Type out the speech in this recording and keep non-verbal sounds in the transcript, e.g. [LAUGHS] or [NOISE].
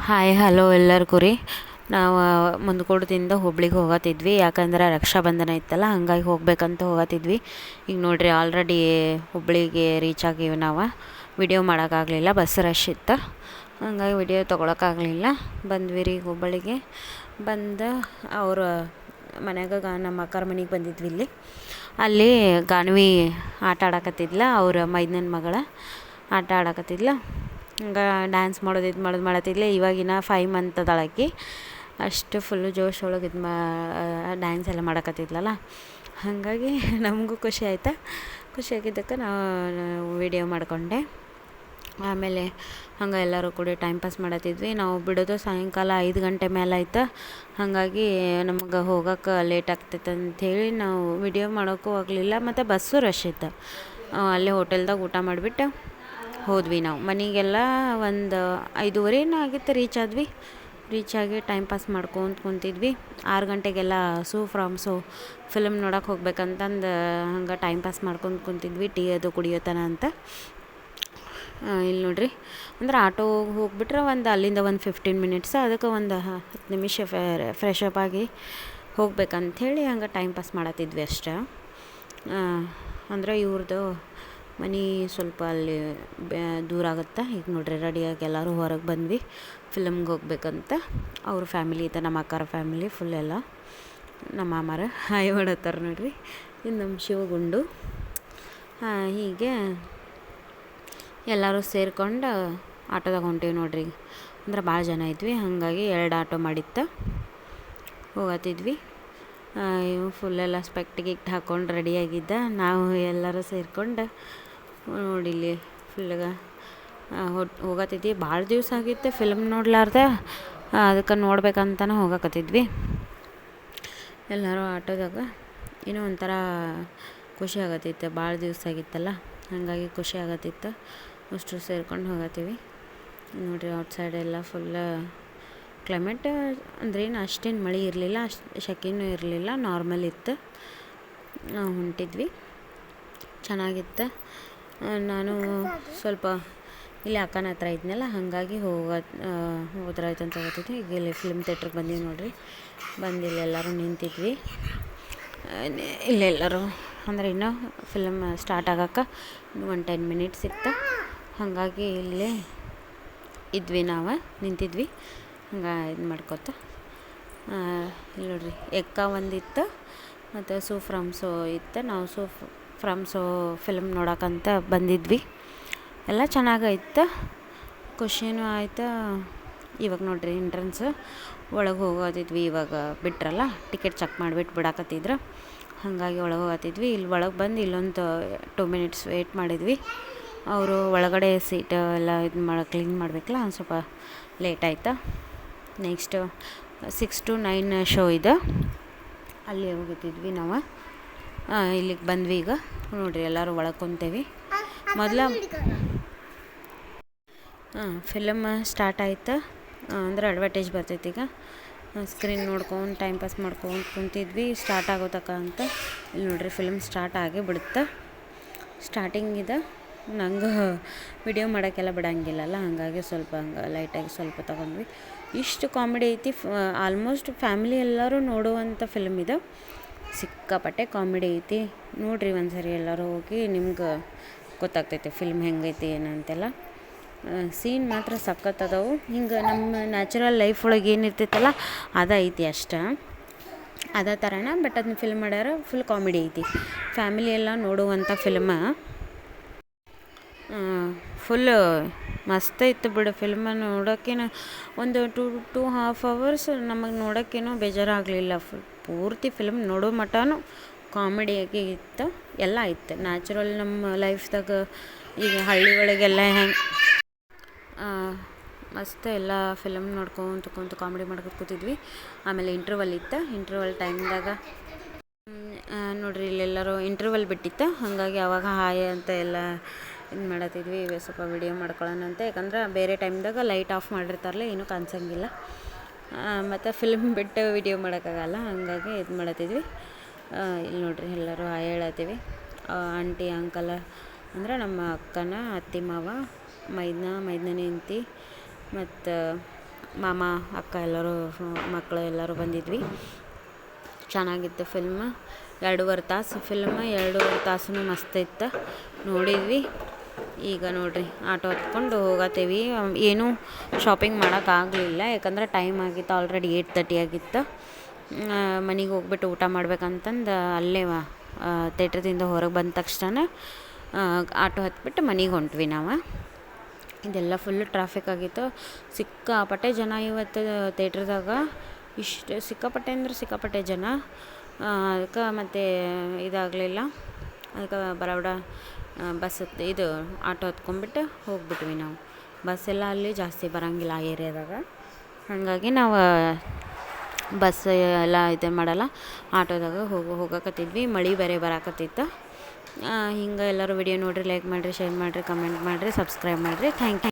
Hi hello ಎಲ್ಲರಿಗೂ ರೀ. ನಾವು ಮುಂದ್ಕೋಟದಿಂದ ಹುಬ್ಳಿಗೆ ಹೋಗತ್ತಿದ್ವಿ. ಯಾಕಂದ್ರೆ ರಕ್ಷಾಬಂಧನ ಇತ್ತಲ್ಲ, ಹಂಗಾಗಿ ಹೋಗ್ಬೇಕಂತ ಹೋಗತ್ತಿದ್ವಿ. ಈಗ ನೋಡಿರಿ ಆಲ್ರೆಡಿ ಹುಬ್ಳಿಗೆ ರೀಚ್ ಆಗಿವಿ ನಾವು. ವಿಡಿಯೋ ಮಾಡೋಕ್ಕಾಗಲಿಲ್ಲ ಬಸ್ ರಶ್ ಇತ್ತು. ಹಂಗಾಗಿ ವಿಡಿಯೋ ತೊಗೊಳಕ್ಕಾಗಲಿಲ್ಲ. ಬಂದ್ವಿ ರೀ ಹುಬ್ಬಳ್ಳಿಗೆ ಬಂದು ಅವ್ರ ಮನ್ಯಾಗ ನಮ್ಮ ಅಕ್ಕರ ಮನೆಗೆ ಬಂದಿದ್ವಿ ಇಲ್ಲಿ. ಅಲ್ಲಿ ಗಾನ್ವಿ ಆಟ ಆಡಕತ್ತಿದ್ಲ, ಅವ್ರ ಮೈದನ ಮಗಳ ಆಟ ಆಡಕತ್ತಿದ್ಲ. ಹಂಗೆ ಡ್ಯಾನ್ಸ್ ಮಾಡೋದು ಇದು ಮಾಡೋದು ಮಾಡತ್ತಿದ್ಲೆ ಇವಾಗಿನ ಫೈವ್ ಮಂತ್ ಅದಾಳ ಅಷ್ಟು ಫುಲ್ಲು ಜೋಶ್ ಒಳಗೆ ಇದು ಮಾ ಡ್ಯಾನ್ಸ್ ಎಲ್ಲ ಮಾಡಕತ್ತಿದ್ಲಲ್ಲ. ಹಾಗಾಗಿ [LAUGHS] ನಮಗೂ ಖುಷಿ ಆಯ್ತು. ಖುಷಿ ಆಗಿದ್ದಕ್ಕೆ ನಾವು ವಿಡಿಯೋ ಮಾಡಿಕೊಂಡೆ. ಆಮೇಲೆ ಹಂಗೆ ಎಲ್ಲರೂ ಕೂಡ ಟೈಮ್ ಪಾಸ್ ಮಾಡತ್ತಿದ್ವಿ. ನಾವು ಬಿಡೋದು ಸಾಯಂಕಾಲ ಐದು ಗಂಟೆ ಮೇಲೆ ಆಯ್ತು. ಹಾಗಾಗಿ ನಮಗೆ ಹೋಗೋಕೆ ಲೇಟ್ ಆಗ್ತೈತೆ ಅಂಥೇಳಿ ನಾವು ವಿಡಿಯೋ ಮಾಡೋಕ್ಕೂ ಆಗಲಿಲ್ಲ. ಮತ್ತು ಬಸ್ಸು ರಶ್ ಇತ್ತು. ಅಲ್ಲೇ ಹೋಟೆಲ್ದಾಗ ಊಟ ಮಾಡಿಬಿಟ್ಟು ಹೋದ್ವಿ ನಾವು. ಮನೆಗೆಲ್ಲ ಒಂದು ಐದೂವರೆನೋ ಆಗಿತ್ತು ರೀಚ್ ಆದ್ವಿ. ರೀಚ್ ಆಗಿ ಟೈಮ್ ಪಾಸ್ ಮಾಡ್ಕೊಂತ ಕುಂತಿದ್ವಿ. ಆರು ಗಂಟೆಗೆಲ್ಲ ಸೂ ಫ್ರಾಮ್ ಸೋ ಫಿಲಮ್ ನೋಡಕ್ಕೆ ಹೋಗ್ಬೇಕಂತಂದು ಹಂಗೆ ಟೈಮ್ ಪಾಸ್ ಮಾಡ್ಕೊಂಡು ಕುಂತಿದ್ವಿ. ಟೀ ಅದು ಕುಡಿಯೋತನ ಅಂತ. ಇಲ್ಲಿ ನೋಡ್ರಿ. ಅಂದ್ರೆ ಆಟೋ ಹೋಗ್ಬಿಟ್ರೆ ಒಂದು ಅಲ್ಲಿಂದ ಒಂದು ಫಿಫ್ಟೀನ್ ಮಿನಿಟ್ಸ್ ಅದಕ್ಕೆ ಒಂದು ಹತ್ತು ನಿಮಿಷ ಫ್ರೆಶ್ ಅಪ್ ಆಗಿ ಹೋಗ್ಬೇಕಂಥೇಳಿ ಹಂಗೆ ಟೈಮ್ ಪಾಸ್ ಮಾಡತ್ತಿದ್ವಿ ಅಷ್ಟೇ. ಅಂದ್ರೆ ಇವ್ರದ್ದು ಮನೆ ಸ್ವಲ್ಪ ಅಲ್ಲಿ ದೂರ ಆಗುತ್ತೆ? ಈಗ ನೋಡ್ರಿ ರೆಡಿಯಾಗಿ ಎಲ್ಲರೂ ಹೊರಗೆ ಬಂದ್ವಿ. ಫಿಲಮ್ಗೆ ಹೋಗ್ಬೇಕಂತ. ಅವ್ರ ಫ್ಯಾಮಿಲಿ ಇದೆ ನಮ್ಮ ಅಕ್ಕಾರ ಫ್ಯಾಮಿಲಿ ಫುಲ್ ಎಲ್ಲ. ನಮ್ಮ ಮಾಮಾರ ಹಾಯ್ ಹೊಡತ್ತಾರೆ ನೋಡ್ರಿ. ಇನ್ನು ನಮ್ಮ ಶಿವಗುಂಡು. ಹೀಗೆ ಎಲ್ಲರೂ ಸೇರ್ಕೊಂಡು ಆಟೋದಾಗ ಹೊಂಟೀವಿ ನೋಡ್ರಿ. ಅಂದ್ರೆ ಭಾಳ ಜನ ಇದ್ವಿ. ಹಾಗಾಗಿ ಎರಡು ಆಟೋ ಮಾಡಿತ್ತು. ಹೋಗತ್ತಿದ್ವಿ. ಇವು ಫುಲ್ಲೆಲ್ಲ ಸ್ಪೆಕ್ಟ್ ಗಿಕ್ಟ್ ಹಾಕ್ಕೊಂಡು ರೆಡಿಯಾಗಿದ್ದ ನಾವು ಎಲ್ಲರೂ ಸೇರ್ಕೊಂಡು ನೋಡಿಲ್ಲಿ ಫುಲ್ಗ ಹೋಗತ್ತಿದ್ವಿ. ಭಾಳ ದಿವಸ ಆಗಿತ್ತು ಫಿಲ್ಮ್ ನೋಡ್ಲಾರ್ದೆ. ಅದಕ್ಕೆ ನೋಡ್ಬೇಕಂತನೇ ಹೋಗಕತ್ತಿದ್ವಿ. ಎಲ್ಲರೂ ಆಟೋದಾಗ ಏನೋ ಒಂಥರ ಖುಷಿ ಆಗತ್ತಿತ್ತು. ಭಾಳ ದಿವಸ ಆಗಿತ್ತಲ್ಲ, ಹಾಗಾಗಿ ಖುಷಿ ಆಗತ್ತಿತ್ತು. ಅಷ್ಟು ಸೇರ್ಕೊಂಡು ಹೋಗತ್ತೀವಿ. ನೋಡಿರಿ ಔಟ್ಸೈಡ್ ಎಲ್ಲ ಫುಲ್ಲ ಕ್ಲೈಮೇಟ್ ಅಂದ್ರೇನು ಅಷ್ಟೇನು ಮಳೆ ಇರಲಿಲ್ಲ, ಅಷ್ಟು ಸೆಕೆನೂ ಇರಲಿಲ್ಲ ನಾರ್ಮಲ್ ಇತ್ತು. ಹೊಂಟಿದ್ವಿ. ಚೆನ್ನಾಗಿತ್ತು. ನಾನು ಸ್ವಲ್ಪ ಇಲ್ಲಿ ಅಕ್ಕನ ಹತ್ರ ಇದ್ನಲ್ಲ, ಹಾಗಾಗಿ ಹೋಗೋ ಹೋದ್ರಾಯ್ತು ಅಂತ ಹೋಗ್ತಿದ್ವಿ ಈಗ ಇಲ್ಲಿ ಫಿಲ್ಮ್ ಥಿಯೇಟ್ರಿಗೆ ಬಂದೀವಿ ನೋಡಿರಿ. ಬಂದು ಇಲ್ಲೆಲ್ಲರೂ ನಿಂತಿದ್ವಿ. ಇಲ್ಲೆಲ್ಲರೂ ಅಂದ್ರೆ ಇನ್ನೂ ಫಿಲಮ್ ಸ್ಟಾರ್ಟ್ ಆಗಕ್ಕೆ ಇನ್ನೂ ಒಂದು ಟೆನ್ ಮಿನಿಟ್ಸ್ ಇತ್ತು. ಹಾಗಾಗಿ ಇಲ್ಲೇ ಇದ್ವಿ ನಾವು, ನಿಂತಿದ್ವಿ. ಹಂಗೆ ಇದು ಮಾಡ್ಕೊತ. ಇಲ್ಲಿ ನೋಡ್ರಿ, ಎಕ್ಕ ಒಂದಿತ್ತು ಮತ್ತು ಸೂ ಫ್ರಮ್ ಸೋ ಇತ್ತು. ನಾವು ಸೂ ಫ್ರಮ್ ಸೋ ಫಿಲ್ಮ್ ನೋಡೋಕ್ಕಂತ ಬಂದಿದ್ವಿ. ಎಲ್ಲ ಚೆನ್ನಾಗೈತೆ ಖುಷಿನೂ ಆಯ್ತು. ಇವಾಗ ನೋಡ್ರಿ ಎಂಟ್ರೆನ್ಸ್ ಒಳಗೆ ಹೋಗೋದಿದ್ವಿ ಇವಾಗ ಬಿಟ್ರಲ್ಲ ಟಿಕೆಟ್ ಚೆಕ್ ಮಾಡಿಬಿಟ್ಟು ಬಿಡಾಕತ್ತಿದ್ರು. ಹಾಗಾಗಿ ಒಳಗೆ ಹೋಗತ್ತಿದ್ವಿ. ಇಲ್ಲಿ ಒಳಗೆ ಬಂದು ಇಲ್ಲೊಂದು ಟೂ ಮಿನಿಟ್ಸ್ ವೆಯ್ಟ್ ಮಾಡಿದ್ವಿ. ಅವರು ಒಳಗಡೆ ಸೀಟ್ ಎಲ್ಲ ಇದು ಮಾಡಿ ಕ್ಲೀನ್ ಮಾಡಬೇಕಲ್ಲ ಸ್ವಲ್ಪ ಲೇಟ್ ಆಯ್ತು. Next six to nine show ಇದೆ. ಅಲ್ಲಿ ಹೋಗುತ್ತಿದ್ವಿ ನಾವು. ಇಲ್ಲಿಗೆ ಬಂದ್ವಿ ಈಗ. ನೋಡಿರಿ, ಎಲ್ಲರೂ ಒಳಗೆ ಕುಂತೇವಿ. ಮೊದಲ ಹಾಂ ಫಿಲಮ್ ಸ್ಟಾರ್ಟ್ ಆಯ್ತು. ಅಂದ್ರೆ ಅಡ್ವರ್ಟೈಸ್ ಬರ್ತೈತಿ ಈಗ. ಸ್ಕ್ರೀನ್ ನೋಡ್ಕೊಂಡು ಟೈಮ್ ಪಾಸ್ ಮಾಡ್ಕೊಂಡು ಕುಂತಿದ್ವಿ. ಸ್ಟಾರ್ಟ್ ಆಗೋತಕ್ಕ ಅಂತ. ಇಲ್ಲಿ ನೋಡ್ರಿ ಫಿಲಮ್ ಸ್ಟಾರ್ಟ್ ಆಗಿ ಬಿಡುತ್ತೆ. ಸ್ಟಾರ್ಟಿಂಗ್ ಇದೆ. ನಂಗೆ ವಿಡಿಯೋ ಮಾಡೋಕ್ಕೆಲ್ಲ ಬಿಡೋಂಗಿಲ್ಲಲ್ಲ, ಹಾಗಾಗಿ ಸ್ವಲ್ಪ ಹಂಗೆ ಲೈಟಾಗಿ ಸ್ವಲ್ಪ ತಗೊಂಡ್ವಿ. ಇಷ್ಟು ಕಾಮಿಡಿ ಐತಿ ಆಲ್ಮೋಸ್ಟ್ ಫ್ಯಾಮಿಲಿ ಎಲ್ಲರೂ ನೋಡುವಂಥ ಫಿಲ್ಮ್ ಇದು. ಸಿಕ್ಕಾಪಟ್ಟೆ ಕಾಮಿಡಿ ಐತಿ. ನೋಡ್ರಿ ಒಂದು ಸರಿ ಎಲ್ಲರೂ ಹೋಗಿ, ನಿಮ್ಗೆ ಗೊತ್ತಾಗ್ತೈತೆ ಫಿಲ್ಮ್ ಹೆಂಗೈತಿ, ಏನಂತೆಲ್ಲ. ಸೀನ್ ಮಾತ್ರ ಸಖತ್ ಅದಾವು. ಹಿಂಗೆ ನಮ್ಮ ನ್ಯಾಚುರಲ್ ಲೈಫ್ ಒಳಗೆ ಏನಿರ್ತೈತಲ್ಲ, ಅದು ಐತಿ ಅಷ್ಟ. ಅದೇ ಥರನ ಬಟ್ ಅದನ್ನ ಫಿಲ್ಮ್ ಮಾಡ್ಯಾರ ಫುಲ್ ಕಾಮಿಡಿ ಐತಿ. ಫ್ಯಾಮಿಲಿ ಎಲ್ಲ ನೋಡುವಂಥ ಫಿಲ್ಮ ಫುಲ್ಲು ಮಸ್ತ್ ಇತ್ತು ಬಿಡು ಫಿಲ್ಮ್ ನೋಡೋಕ್ಕೇನು ಒಂದು ಟು ಟು ಹಾಫ್ ಅವರ್ಸ್ ನಮಗೆ ನೋಡೋಕ್ಕೇನೋ ಬೇಜಾರಾಗಲಿಲ್ಲ. ಫುಲ್ ಪೂರ್ತಿ ಫಿಲ್ಮ್ ನೋಡೋ ಮಟನೂ ಕಾಮಿಡಿಯಾಗಿ ಇತ್ತು, ಎಲ್ಲ ಇತ್ತು. ನ್ಯಾಚುರಲ್ ನಮ್ಮ ಲೈಫ್ದಾಗ ಈಗ ಹಳ್ಳಿ ಒಳಗೆಲ್ಲ ಹೆಂಗೆ ಮಸ್ತ್ ಎಲ್ಲ ಫಿಲಮ್ ನೋಡ್ಕೊಂತ ಕುಂತು ಕಾಮಿಡಿ ಮಾಡ್ಕೊತ ಕೂತಿದ್ವಿ. ಆಮೇಲೆ ಇಂಟರ್ವಲ್ ಇತ್ತು. ಇಂಟರ್ವಲ್ ಟೈಮ್ದಾಗ ನೋಡ್ರಿ ಇಲ್ಲೆಲ್ಲರೂ ಇಂಟರ್ವಲ್ ಬಿಟ್ಟಿತ್ತು. ಹಾಗಾಗಿ ಅವಾಗ ಹಾಯ್ ಅಂತ ಎಲ್ಲ ಇದು ಮಾಡತ್ತಿದ್ವಿ ಸ್ವಲ್ಪ ವಿಡಿಯೋ ಮಾಡ್ಕೊಳ್ಳೋಣ ಅಂತ. ಯಾಕಂದ್ರೆ ಬೇರೆ ಟೈಮ್ದಾಗ ಲೈಟ್ ಆಫ್ ಮಾಡಿರ್ತಾರಲ್ಲ, ಏನೂ ಕಾಣಿಸಂಗಿಲ್ಲ. ಮತ್ತು ಫಿಲ್ಮ್ ಬಿಟ್ಟು ವಿಡಿಯೋ ಮಾಡೋಕ್ಕಾಗಲ್ಲ, ಹಾಗಾಗಿ ಇದು ಮಾಡತ್ತಿದ್ವಿ. ಇಲ್ಲಿ ನೋಡಿರಿ, ಎಲ್ಲರೂ ಹಾಯ್ ಹೇಳತ್ತೀವಿ. ಆಂಟಿ ಅಂಕಲ ಅಂದ್ರೆ ನಮ್ಮ ಅಕ್ಕನ, ಅತ್ತೆ, ಮಾವ, ಮೈದ್ನ ಮೈದ್ನ ಹೆಂಡ್ತಿ, ಮತ್ತು ಮಾಮ, ಅಕ್ಕ ಎಲ್ಲರೂ, ಮಕ್ಕಳು ಎಲ್ಲರೂ ಬಂದಿದ್ವಿ. ಚೆನ್ನಾಗಿತ್ತು ಫಿಲ್ಮ್ ಎರಡೂವರೆ ತಾಸು ಫಿಲ್ಮ್ ಎರಡೂವರೆ ತಾಸು ಮಸ್ತ್ ಇತ್ತು. ನೋಡಿದ್ವಿ. ಈಗ ನೋಡಿರಿ, ಆಟೋ ಹತ್ಕೊಂಡು ಹೋಗತ್ತೀವಿ. ಏನೂ ಶಾಪಿಂಗ್ ಮಾಡೋಕ್ಕಾಗಲಿಲ್ಲ ಯಾಕಂದ್ರೆ ಟೈಮ್ ಆಗಿತ್ತು ಆಲ್ರೆಡಿ ಏಯ್ಟ್ ತರ್ಟಿ ಆಗಿತ್ತು. ಮನೆಗೆ ಹೋಗ್ಬಿಟ್ಟು ಊಟ ಮಾಡ್ಬೇಕಂತಂದು ಅಲ್ಲೇ ಥೇಟ್ರದಿಂದ ಹೊರಗೆ ಬಂದ ತಕ್ಷಣ ಆಟೋ ಹತ್ಬಿಟ್ಟು ಮನೆಗೆ ಹೊಂಟ್ವಿ ನಾವು. ಇದೆಲ್ಲ ಫುಲ್ ಟ್ರಾಫಿಕ್ ಆಗಿತ್ತು. ಸಿಕ್ಕಾಪಟ್ಟೆ ಜನ ಇವತ್ತು ಥೇಟ್ರದಾಗ ಇಷ್ಟು ಸಿಕ್ಕಾಪಟ್ಟೆ ಅಂದ್ರೆ ಸಿಕ್ಕಾಪಟ್ಟೆ ಜನ. ಅದಕ್ಕೆ ಮತ್ತು ಇದಾಗಲಿಲ್ಲ. ಅದಕ್ಕೆ ಬಡ ಬಸ್ ಹತ್ತಿ ಇದು ಆಟೋ ಹತ್ಕೊಂಬಿಟ್ಟು ಹೋಗ್ಬಿಟ್ವಿ ನಾವು. ಬಸ್ ಎಲ್ಲ ಅಲ್ಲಿ ಜಾಸ್ತಿ ಬರೋಂಗಿಲ್ಲ ಆ ಏರಿಯಾದಾಗ. ಹಾಗಾಗಿ ನಾವು ಬಸ್ ಎಲ್ಲ ಇದು ಮಾಡಲ್ಲ, ಆಟೋದಾಗ ಹೋಗಿ, ಹೋಗಕತ್ತಿದ್ವಿ. ಮಳೆ ಬೇರೆ ಬರಾಕತ್ತಿತ್ತು. ಹಿಂಗೆ ಎಲ್ಲರೂ ವಿಡಿಯೋ ನೋಡಿರಿ ಲೈಕ್ ಮಾಡಿರಿ ಶೇರ್ ಮಾಡಿರಿ ಕಮೆಂಟ್ ಮಾಡಿರಿ ಸಬ್ಸ್ಕ್ರೈಬ್ ಮಾಡಿರಿ. Thank you